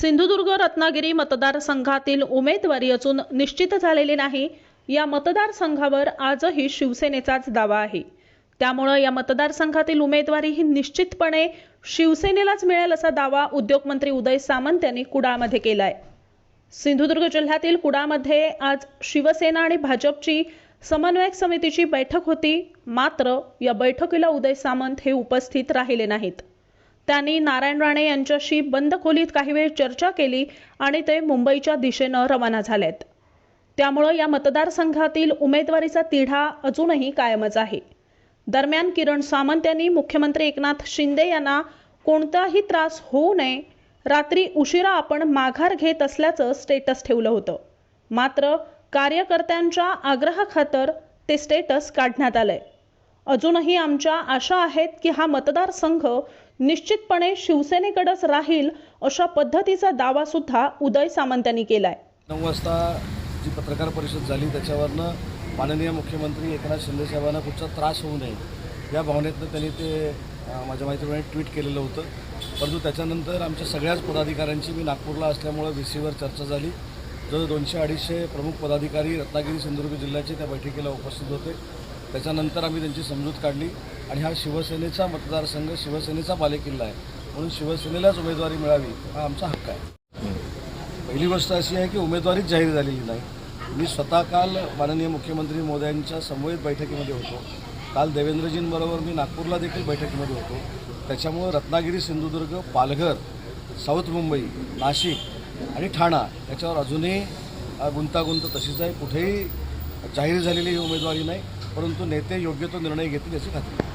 सिंधुदुर्ग रत्नागिरी मतदारसंघातील उमेदवारी अजून निश्चित झालेली नाही. या मतदारसंघावर आजही शिवसेनेचाच दावा आहे. त्यामुळं या मतदारसंघातील उमेदवारी ही निश्चितपणे शिवसेनेलाच मिळेल असा दावा उद्योगमंत्री उदय सामंत यांनी कुडाळमध्ये केला आहे सिंधुदुर्ग जिल्ह्यातील कुडामध्ये आज शिवसेना आणि भाजपची समन्वयक समितीची बैठक होती. मात्र या बैठकीला उदय सामंत हे उपस्थित राहिले नाहीत. त्यांनी नारायण राणे यांच्याशी बंद खोलीत काही वेळ चर्चा केली आणि ते मुंबईच्या दिशेनं रवाना झालेत. त्यामुळं या मतदारसंघातील उमेदवारीचा तिढा अजूनही कायमच आहे. दरम्यान किरण सामंत यांनी मुख्यमंत्री एकनाथ शिंदे यांना कोणताही त्रास होऊ नये रात्री उशिरा आपण माघार घेत असल्याचं स्टेटस ठेवलं होतं. मात्र कार्यकर्त्यांच्या आग्रहाखातर ते स्टेटस काढण्यात आलंय. अजूनही आमच्या आशा आहेत की हा मतदारसंघ निश्चितपणे शिवसेनेकडेच राहील अशा पद्धतीचा दावा सुद्धा उदय सामंत यांनी केलाय. नऊ वाजता जी पत्रकार परिषद झाली त्याच्यावरनं माननीय मुख्यमंत्री एकनाथ शिंदे साहेबांना कुठचा त्रास होऊ नये या भावनेतनं त्यांनी ते माझ्या माहितीप्रमाणे ट्विट केलेलं होतं. परंतु त्याच्यानंतर आमच्या सगळ्याच पदाधिकाऱ्यांची मी नागपूरला असल्यामुळं व्ही सीवर चर्चा झाली. जवळ दोनशे अडीचशे प्रमुख पदाधिकारी रत्नागिरी सिंधुदुर्ग जिल्ह्याचे त्या बैठकीला उपस्थित होते. त्याच्यानंतर आम्ही त्यांची समजूत काढली आणि हा शिवसेनेचा मतदारसंघ शिवसेनेचा बालेकिल्ला आहे. म्हणून शिवसेनेलाच उमेदवारी मिळावी हा आमचा हक्क आहे. पहिली गोष्ट अशी आहे की उमेदवारीच जाहीर झालेली नाही. मी स्वतः काल माननीय मुख्यमंत्री मोदयांच्या समवेत बैठकीमध्ये होतो. काल देवेंद्रजींबरोबर मी नागपूरला देखील बैठकीमध्ये होतो. त्याच्यामुळं रत्नागिरी सिंधुदुर्ग पालघर साऊथ मुंबई नाशिक आणि ठाणा याच्यावर अजूनही गुंतागुंत तशीच आहे. कुठेही जाहीर झालेली ही उमेदवारी नाही. परंतु नेते योग्य तो निर्णय घेतील याची खात्री.